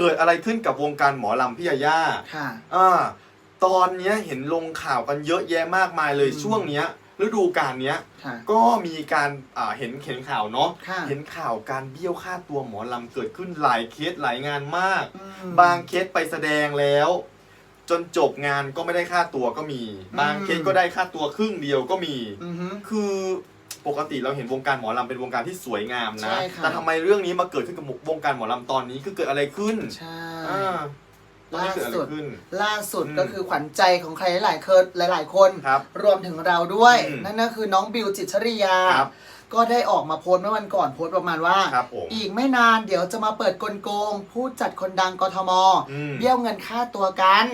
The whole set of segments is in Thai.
เกิดอะไรขึ้นกับวงการหมอลำพี่ยาย่าค่ะ อ่าตอนเนี้ยเห็นลงข่าวกันเยอะแยะมากมายเลยอืม ช่วงเนี้ยฤดูกาลเนี้ย ค่ะ ก็มีการอ่าเห็นเห็นข่าวเนาะค่ะ เห็นข่าวการเบี้ยวค่าตัวหมอลำเกิดขึ้นหลายเคสหลายงานมาก อืม บางเคสไปแสดงแล้ว จนจบงานก็ไม่ได้ค่าตัวก็มี บางอืมเคสก็ได้ค่าตัวครึ่งเดียวก็มี อือฮึคือ ปกติเราเห็นวงการหมอลำเป็นวงการที่สวยงามนะ ใช่ค่ะ แต่ทำไมเรื่องนี้มาเกิดขึ้นกับวงการหมอลำตอนนี้คือเกิดอะไรขึ้นใช่ อ่าตอนนี้เกิดอะไรขึ้น ล่าสุดอืมก็คือขวัญใจของใครหลายๆคนหลาย ๆ คน ครับรวมถึงเราด้วย อืมนั่นก็คือน้องบิวจิตรชริยา ครับก็ได้ออกมาโพสต์เมื่อวันก่อนโพสต์ประมาณว่า ครับผมอีกไม่นานเดี๋ยวจะมาเปิดกลโกง ผู้จัดคนดังกทมอืมเบี้ยวเงินค่าตัวกัน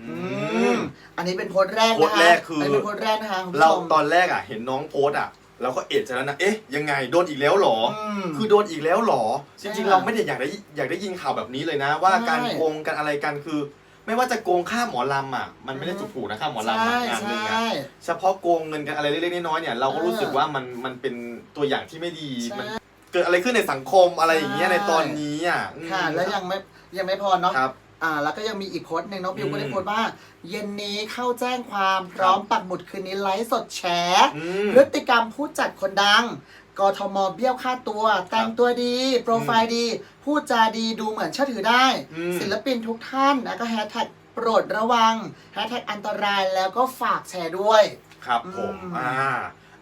อือืมมอันนี้เป็นโพสต์แรกโพสนะต์คะแรกคืออั นนี้เป็นโพสต์แรกนะคะคุณผู้เราชม ตอนแรกอะ เห็นน้องโพสต์อะ เราก็เอะใจแล้วนะ เอ๊ะ ยังไงโดนอีกแล้วเหรออมคือโดนอีกแล้วเหรอจใช่ริงๆ เราไม่ได้อยากได้อยากได้ยินข่าวแบบนี้เลยนะ ว่าใช่การโกงกันอะไรกันคือ ไม่ว่าจะโกงค่าหมอลำอะ มันไม่ได้อืมถูกๆนะค่าหมอลำใช่อะงานหนึ่งใช่อะเฉพาะโกงเงินกันอะไรเล็กๆน้อยๆเนี่ยเราก็รู้สึกว่ามันมันเป็นตัวอย่างที่ไม่ดีใช่มันเกิดอะไรขึ้นในสังคมอะไรอย่างเงี้ยใช่ ในตอนนี้อะอืมค่ะแล้วยังไม่ยังไม่พอเนาะครับ อ่าแล้วก็ยังมีอีกโพสต์หนึ่งน้องบิวก็ได้อืมโพสต์ว่า เย็นนี้เข้าแจ้งความพร้อมปักหมุดคืนนี้ไลฟ์สดแฉอืมพฤติกรรมผู้จัดคนดังกทมเบี้ยวค่าตัว แต่งตัวดี โปรไฟล์ดี พูดจาดีดูเหมือนเชื่อถือได้อืมศิลปินทุกท่านแล้วก็แฮชแท็กโปรดระวังแฮชแท็กอันตรายแล้วก็ฝากแชร์ด้วย ครับผมอืมอ่า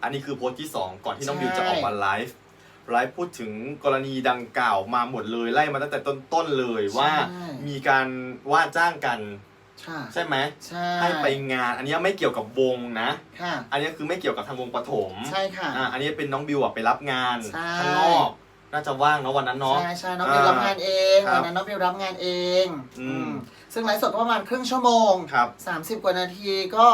อันนี้คือโพสต์ที่ 2 ก่อนที่น้องใช่บิวจะออกมาไลฟ์ ไลฟ์พูดถึงกรณีดังกล่าวมาหมดเลยไล่มาตั้งแต่ต้นๆเลยว่ามีการว่าจ้างกัน ค่ะใช่ไหมใช่ให้ไปงาน อันนี้ไม่เกี่ยวกับวงนะ ค่ะ อันนี้คือไม่เกี่ยวกับทางวงปฐมใช่ค่ะ อ่าอันนี้เป็นน้องบิวอะไปรับงานใช่ ข้างนอก น่าจะว่างเนาะวันนั้นเนาะ ใช่ใช่น้องบิวรับงานเองครับวันนั้นน้องบิวรับงานเองอืมอืมซึ่งไลฟ์สดก็ประมาณครึ่งชั่วโมง ครับ 30 กว่านาทีก็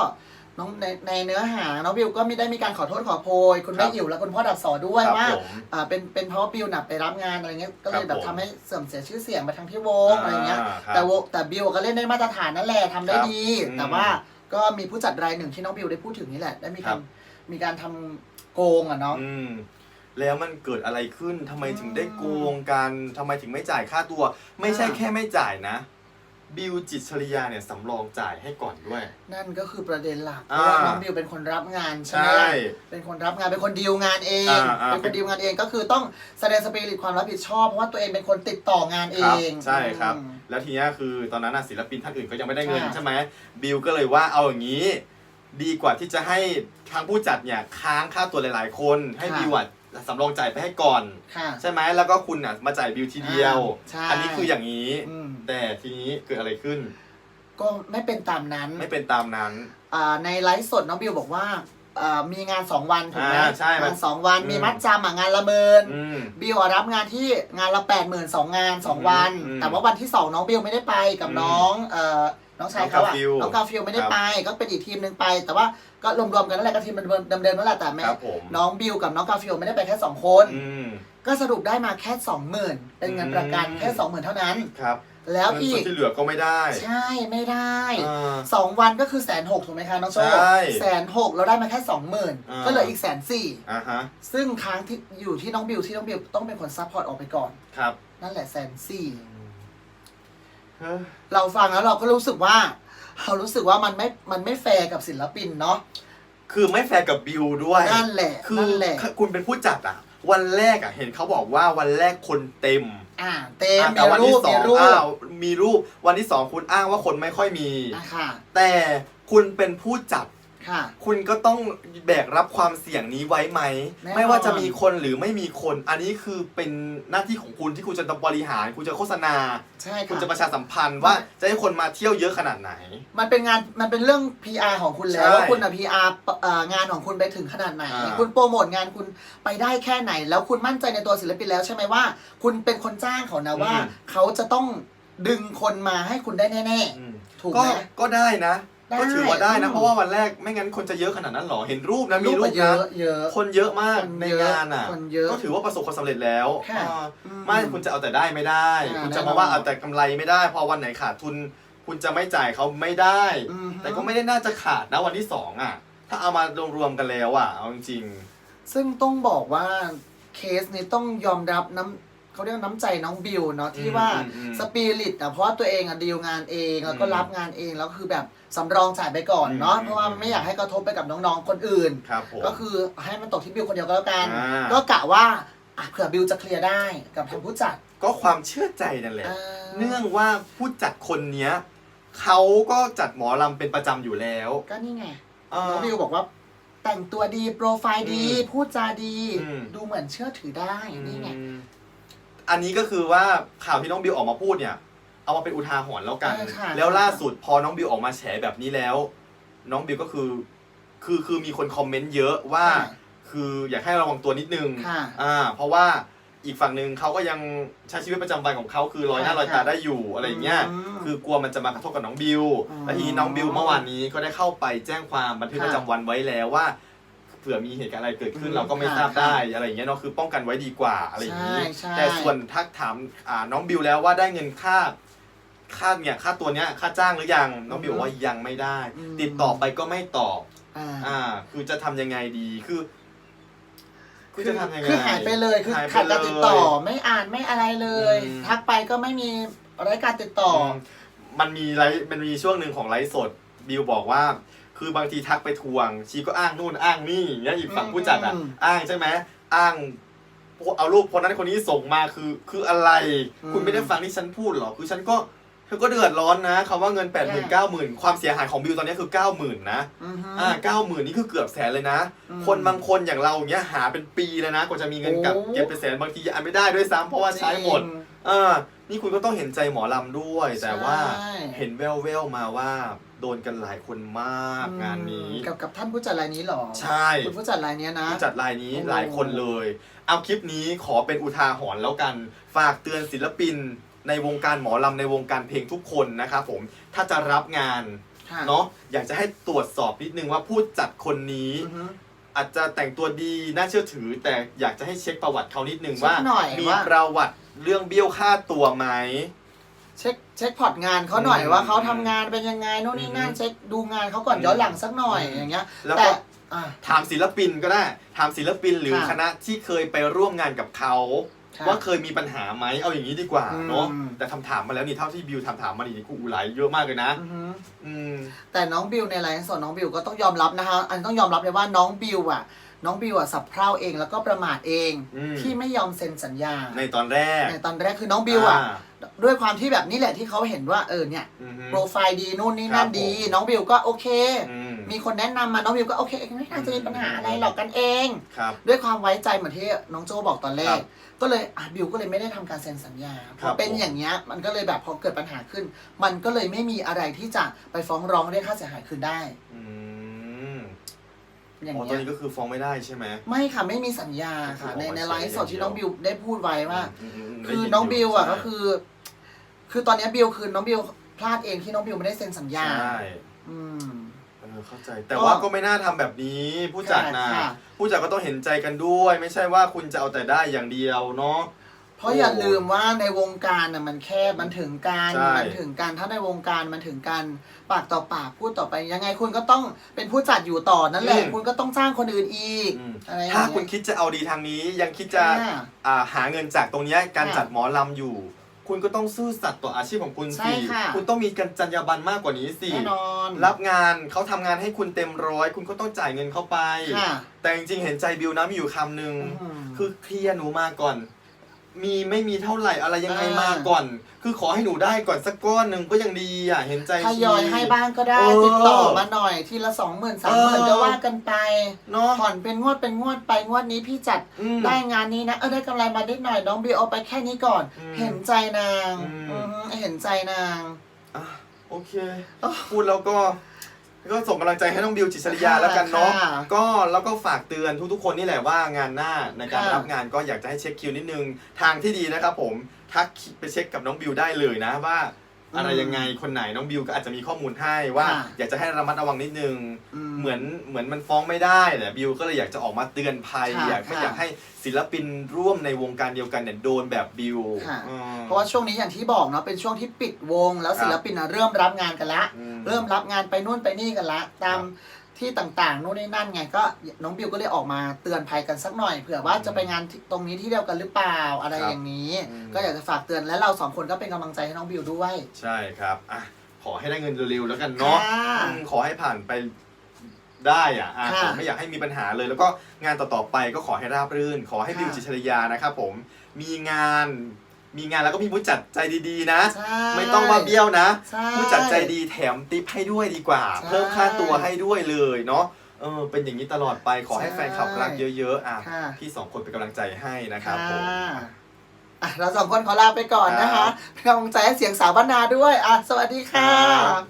น้องในในเนื้อหาน้องบิวก็ไม่ได้มีการขอโทษขอโพย คุณแม่ครับอิ๋วและคุณพ่อดับสอด้วยครับว่าผม อ่าเป็นเป็นเพราะว่าบิวน่ะไปรับงานอะไรเงี้ยก็เลยครับแบบผมทำให้เสื่อมเสียชื่อเสียงไปทางพี่วงอะไรเงี้ยอ่าครับ แต่วงแต่บิวก็เล่นได้มาตรฐานนั่นแหละทำได้ครับดี อืมแต่ว่าก็มีผู้จัดรายหนึ่งที่น้องบิวได้พูดถึงนี่แหละ ได้มีครัการบ มีการทำโกงอะเนาะ อืมแล้วมันเกิดอะไรขึ้นทำไมถึงได้อืมโกงกันทำไมถึงไม่จ่ายค่าตัว ไม่ใช่อ่า แค่ไม่จ่ายนะ บิวจิตรชริยาเนี่ยสำรองจ่ายให้ก่อนด้วย นั่นก็คือประเด็นหลักเพอ่าราะว่าน้องบิวเป็นคนรับงานใช่ไหมใช่ล่ะเป็นคนรับงานเป็นคนดีลงานเองอ่าอ่า เป็นคนดีลงานเองก็คือต้องแสดงสปิริตความรับผิดชอบเพราะว่าตัวเองเป็นคนติดต่องานเอครับงใช่ครับ อืม แล้วทีเนี้ยคือตอนนั้นน่ะศิลปินท่านอื่นก็ยังไม่ได้เงินค่ะใช่ไหมบิวก็เลยว่าเอาอย่างนี้ ดีกว่าที่จะให้ทางผู้จัดเนี่ยค้างค่าตัวหลาย ๆ คน ให้ค่ะ บิวอะ สำรองจ่ายไปให้ก่อน ค่ะ ใช่ไหมแล้วก็คุณอะมาจ่ายบิวทีเดียว อ่าใช่อันนี้คืออย่างนี้ อืม แต่ทีนี้เกิดอะไรขึ้น ก็ไม่เป็นตามนั้นไม่เป็นตามนั้น อ่าในไลฟ์สดน้องบิวบอกว่าอ่ามีงาน2วันถูกไหมอ่าใช่มันงานสองวันอืม มีมัดจำอะงานละเมิน อืม บิวอะรับงานที่งานละ8 0 0 0 0สองงาน2วัน อืมแต่ว่าวันที่2น้องบิวไม่ได้ไปกับอืม น้องเอ่อ น้องชายเขาอะน้องกาฟิลน้องกาฟิลไม่ได้ไปก็เป็นอีกทีมหนึ่งไป แต่ว่าก็รวมๆกันนั่นแหละก็ทีมเดิมๆนั่นแหละแต่แม่ครับผมน้องบิวกับน้องกาฟิลไม่ได้ไปแค่2คนอืมก็สรุปได้มาแค่20,000เป็นเงินประกันอืมแค่20,000เท่านั้นครับแล้วเงินอีส่วกนที่เหลือก็ไม่ได้ ใช่ไม่ได้อ่าสองวันก็คือแสนหกถูกไหมคะน้องโชใช่แสนหกเราได้มาแค่สองหมื่นอ่าก็เหลืออีกแสนสี่อ่าฮะซึ่งค้างที่อยู่ที่น้องบิวที่น้องบิวต้องเป็นคนซัพพอร์ตออกไปก่อนครับ นั่นแหละแสนสี่เฮ้ย เราฟังแล้วเราก็รู้สึกว่า เรารู้สึกว่ามันไม่มันไม่แฟร์กับศิลปินเนาะคือไม่แฟร์กับบิวด้วยนั่นแหละคือนั่นแหละคุณเป็นผู้จัดอะวันแรกอะเห็นเขาบอกว่าวันแรกคนเต็ม อ่า เต็มอะมีแต่วันรูที่ปสอมีงรูปอ้าวมีรูปวันที่สองคุณอ้างว่าคนไม่ค่อยมีอะค่ะแต่คุณเป็นผู้จัด ค่ะ คุณก็ต้องแบกรับความเสี่ยงนี้ไว้ไหม แน่นอน ไม่ว่าจะมีคนหรือไม่มีคน อันนี้คือเป็นหน้าที่ของคุณที่คุณจะต้องบริหาร คุณจะโฆษณา ใช่คุณค่ะจะประชาสัมพันธ์ว่าจะให้คนมาเที่ยวเยอะขนาดไหน มันเป็นงานมันเป็นเรื่อง PR ของคุณแล้วใช่ว่าคุณอะ PR เอ่องานของคุณไปถึงขนาดไหน อ่า คุณโปรโมทงานคุณไปได้แค่ไหน แล้วคุณมั่นใจในตัวศิลปินแล้วใช่ไหมว่า คุณเป็นคนจ้างเขานะว่า เขาจะต้องดึงคนมาให้คุณได้แน่ อืม ๆ ถูกก็ไหม ก็ได้นะได้ ก็ถือว่าได้นะอืมเพราะว่าวันแรกไม่งั้นคนจะเยอะขนาดนั้นหรอเห็นรูปนะมีรูปปเยนะอะเยอะ คนเยอะมากคนในเยอะงานอะ คนเยอะก็ถือว่าประสบความสำเร็จแล้วค่ะอ่าอืมไม่คุณจะเอาแต่ได้ไม่ได้ อ่าคุณจะแน่นมาอนว่าเอาแต่กำไรไม่ได้ พอวันไหนขาดทุน คุณจะไม่จ่ายเขาไม่ได้ อือฮึ แต่ก็ไม่ได้น่าจะขาดนะวันที่สองอะ ถ้าเอามารวมๆกันแล้วอะเอาจริง ซึ่งต้องบอกว่าเคสนี้ต้องยอมรับน้ำ เขาเรียกว่าน้ำใจน้องบิวเนาะที่อืมว่าอืมอืมสปิริตอะเพราะว่าตัวเองอะดีลงานเองแล้วก็อืมรับงานเองแล้วคือแบบสำรองจ่ายไปก่อนเนาะอืม เพราะว่าไม่อยากให้กระทบไปกับน้องๆคนอื่น ครับผม ก็คือให้มันตกที่บิวคนเดียวก็แล้วกัน อ่า ก็กะว่าอะเผื่อบิวจะเคลียร์ได้กับทางผู้จัดก็ความเชื่อใจนั่นแหละ อ่า เนื่องว่าผู้จัดคนเนี้ยเขาก็จัดหมอลำเป็นประจำอยู่แล้วก็นี่ไงเออน้องบิวบอกว่า แต่งตัวดี โปรไฟล์ดี อืมพูดจาดี อืม ดูเหมือนเชื่อถือได้ นี่ไง อืม อันนี้ก็คือว่าข่าวที่น้องบิวออกมาพูดเนี่ย เอามาเป็นอุทาหรณ์แล้วกัน เออค่ะ แล้วล่าสุดพอน้องบิวออกมาแฉแบบนี้แล้ว น้องบิวก็คือ คือคือมีคนคอมเมนต์เยอะว่าค่ะคืออยากให้ระวังตัวนิดนึง ค่ะ อ่า เพราะว่าอีกฝั่งหนึ่งเขาก็ยังใช้ชีวิตประจำวันของเขาคือลอยหน้าค่ะลอยตาได้อยู่อะไรอย่างเงี้ย อืมคือกลัวมันจะมากระทบกับน้องบิวอืมและทีนี้น้องบิวเมื่อวานนี้ก็ได้เข้าไปแจ้งความบันทึกค่ะ ประจำวันไว้แล้วว่า เผื่อมีเหตุการณ์อะไรเกิดขึ้น อืมเราก็ไม่ค่ะทราบค่ะได้อะไรอย่างเงี้ยเนาะคือป้องกันไว้ดีกว่าอะไรอย่างนี้ ใช่ใช่ แต่ส่วนทักถามอ่าน้องบิวแล้วว่าได้เงินค่า ค่าเนี่ยค่าตัวเนี้ยค่าจ้างหรือยังน้องบิวบอกว่ายังไม่ได้อืมติดต่อไปก็ไม่ตอบ อ่า อ่า คือจะทำยังไงดีคือ คือจะทำยังไงคือหายไปเลยคือหายไปขาดการติดต่อเลย ไม่อ่านไม่อะไรเลย อืม ทักไปก็ไม่มีรายการติดต่ออมมันมีไลฟ์มันมีช่วงหนึ่งของไลฟ์สดบิวบอกว่า คือบางทีทักไปทวง ชีก็อ้างนู่นอ้างนี่อย่างเงี้ยอีกฝั่งผู้จัดอะ อืมอ้างใช่ไหมอ้างเอารูปคนนั้นคนนี้ส่งมาคือคืออะไร อืม คุณไม่ได้ฟังที่ฉันพูดหรอคือฉันก็เธอก็เดือดร้อนนะคำว่าเงิน8ปดหมื่นเก้าหมื่นความเสียหายของบิวตอนนี้คือ9ก้าหมื่นนะ อือฮึ อ่าเก้าหมื่นนี่คือเกือบแสนเลยนะ อืมคนบางคนอย่างเราอย่างเงี้ยหาเป็นปีเลยนะกว่าจะมีเงินกลับโอ้ เก็บเป็นแสนบางทียังไม่ได้ด้วยซ้ำเพราะว่าใช้หมดจริง เออ นี่คุณก็ต้องเห็นใจหมอลำด้วย แต่ว่าใช่ เห็นแววๆมาว่า โดนกันหลายคนมากงานนี้ กับกับท่านผู้จัดรายนี้เหรอใช่ คุณผู้จัดรายเนี้ยนะ ผู้จัดรายนี้โอ้ หลายคนเลย เอาคลิปนี้ขอเป็นอุทาหรณ์แล้วกัน ฝากเตือนศิลปิน ในวงการหมอลำในวงการเพลงทุกคนนะครับผม ถ้าจะรับงานค่ะเนาะ อยากจะให้ตรวจสอบนิดนึงว่าผู้จัดคนนี้ อือฮึ อาจจะแต่งตัวดีน่าเชื่อถือ แต่อยากจะให้เช็คประวัติเขานิดนึงเช็คว่าหน่อยมีว่า ประวัติ เรื่องเบี้ยวค่าตัวไหม เช็คเช็คพอร์ตงานเขาหน่อยอืมว่าเขาทำงานเป็นยังไงโน่นนี่นั่นอืมเช็คดูงานเขาก่อนอืมย้อนหลังสักหน่อยอืมอย่างเงี้ยแล้วแต่ก็อะ ถามศิลปินก็ได้ ถามศิลปินหรือค่ะ คณะที่เคยไปร่วมงานกับเขาค่ะว่าเคยมีปัญหาไหมเอาอย่างนี้ดีกว่าอืมเนาะแต่คำถามมาแล้วนี่เท่าที่บิวทำถามมานี่กูหลายเยอะมากเลยนะ อือฮึอืม แต่น้องบิวในไลฟ์สดน้องบิวก็ต้องยอมรับนะคะ อันต้องยอมรับเลยว่าน้องบิวอะ น้องบิวอะสับเพร่าเองแล้วก็ประมาทเองอืม ที่ไม่ยอมเซ็นสัญญาในตอนแรกในตอนแรกคือน้องบิวอะด้วยความที่แบบนี้แหละที่เขาเห็นว่าเออเนี่ยอืมฮึ โปรไฟล์ดีนู่นนี่นั่นครับผม ดี น้องบิวก็โอเค อืม มีคนแนะนำมาน้องบิวก็โอเคไม่น่าจะมีปัญหาอะไรหรอกกันเอง ครับ ด้วยความไว้ใจเหมือนที่น้องโจบอกตอนแรครัก บก็เลยอะบิวก็เลยไม่ได้ทำการเซ็นสัญญาพครัอบเป็นผม อย่างเงี้ยมันก็เลยแบบพอเกิดปัญหาขึ้น มันก็เลยไม่มีอะไรที่จะไปฟ้องร้องเรียกค่าเสียหายคืนได้ อืม อย่างอ๋อตอเงี้นยนี้ก็คือฟ้องไม่ได้ใช่ไหม ไม่ค่ะไม่มีสัญญาค่ะ ในในไลฟ์สดที่น้องบิวได้พูดไว้ว่ามมมคือได้ยิน้องบิวอะใช่ก็คือ คือตอนเนี้ยบิวคือน้องบิวพลาดเองที่น้องบิวไม่ได้เซ็นสัญญา ใช่อืม เออเข้าใจ แต่ว่าก็ไม่น่าทำแบบนี้ ผู้จัดนะค่ะ ผู้จัดก็ต้องเห็นใจกันด้วย ไม่ใช่ว่าคุณจะเอาแต่ได้อย่างเดียวเนาะ เพราะอย่าลืมว่าในวงการน่ะมันแคบมันถึงการใช่ มันถึงการถ้าในวงการมันถึงการปากต่อปากพูดต่อไปยังไงคุณก็ต้องเป็นผู้จัดอยู่ต่อนั่นแหละคุณก็ต้องจ้างคนอื่นอีกอืมอะไรอย่งถ้าเงี้ยคุณคิดจะเอาดีทางนี้ยังคิดจะค่ะอ่าหาเงินจากตรงเนี้ยการค่ะจัดหมอลำอยู่ คุณก็ต้องซื่อสัตย์ต่ออาชีพของคุณใช่สิค่ะ คุณต้องมีกันจรรยาบรรณมากกว่านี้สิแน่นอนรับงานเขาทำงานให้คุณเต็มร้อย คุณก็ต้องจ่ายเงินเข้าไป ค่ะแต่จริงๆเห็นใจบิวนะมีอยู่คำหนึ่ง อืม คือเคลียร์หนูมาก่อน มีไม่มีเท่าไหร่อะไรยังไงอ่ามมาก่อน คือขอให้หนูได้ก่อนสักก้อนหนึ่งก็ยังดีอะเห็นใจทยอยให้บ้างก็ได้ เออติดต่อมาหน่อยทีละสองหมื่นสามหมื่นเออ ก็ว่ากันไปเนาะ ผ่อนเป็นงวดเป็นงวดไปงวดนี้พี่จัดอืมได้งานนี้นะ เออได้กำไรมานิดหน่อยน้องบิวเอาไปแค่นี้ก่อน อืมเห็นใจนางอืม อือฮึเห็นใจนาง อะโอเคอ๋อพูดแล้วก็ ก็ส่งกำลังใจให้น้องบิวจิตรศริยาค่ะแล้วกันเนาะค่ะก็แล้วก็ฝากเตือนทุกๆ คนนี่แหละว่างานหน้าในการค่ะรับงานก็อยากจะให้เช็คคิวนิดนึงทางที่ดีนะครับผมทักไปเช็คกับน้องบิวได้เลยนะว่า อะไรยังไงคนไหนน้องบิวก็อาจจะมีข้อมูลให้ว่า ค่ะ อยากจะให้ระมัดระวังนิดนึงอืมเหมือนเหมือนมันฟ้องไม่ได้แหละบิวก็เลยอยากจะออกมาเตือนภัย ค่ะอยากไม่ค่ะอยากให้ศิลปินร่วมในวงการเดียวกันเนี่ยโดนแบบบิวค่ะ อืม เพราะว่าช่วงนี้อย่างที่บอกเนาะเป็นช่วงที่ปิดวงแล้วครับ ศิลปินน่ะเริ่มรับงานกันละ อืม เริ่มรับงานไปนู่นไปนี่กันละ ตามที่ต่างๆโน่นนี่นั่นไงก็น้องบิวก็เลยออกมาเตือนภัยกันสักหน่อยเผื่อว่าจะไปงานที่ตรงนี้ที่เดียวกันหรือเปล่าอะไรครับอย่างนี้อืมก็อยากจะฝากเตือนและเราสองคนก็เป็นกำลังใจให้น้องบิวด้วย ใช่ครับอะขอให้ได้เงินเร็วๆแล้วกันเนาะค่ะอืมขอให้ผ่านไปได้อะอะค่ะผมไม่อยากให้มีปัญหาเลย แล้วก็งานต่อๆไปก็ขอให้ราบรื่น ขอให้ค่ะบิวจิตรชยานะครับผมมีงาน มีงานแล้วก็มีผู้จัดใจดีๆนะ ใช่ไม่ต้องว่าเบี้ยวนะ ใช่ ผู้จัดใจดีแถมติปให้ด้วยดีกว่า ใช่เพิ่มค่าตัวให้ด้วยเลยเนาะเออเป็นอย่างนี้ตลอดไปขอให้ใช่แฟนคลับรักเยอะๆอะค่ะ พี่สองคนเป็นกำลังใจให้นะครับผม อะเราสองคนขอลาไปก่อนนะคะเป็นกำลังใจให้เสียงสาวบ้านนาด้วย อะ สวัสดีค่ะ ครับ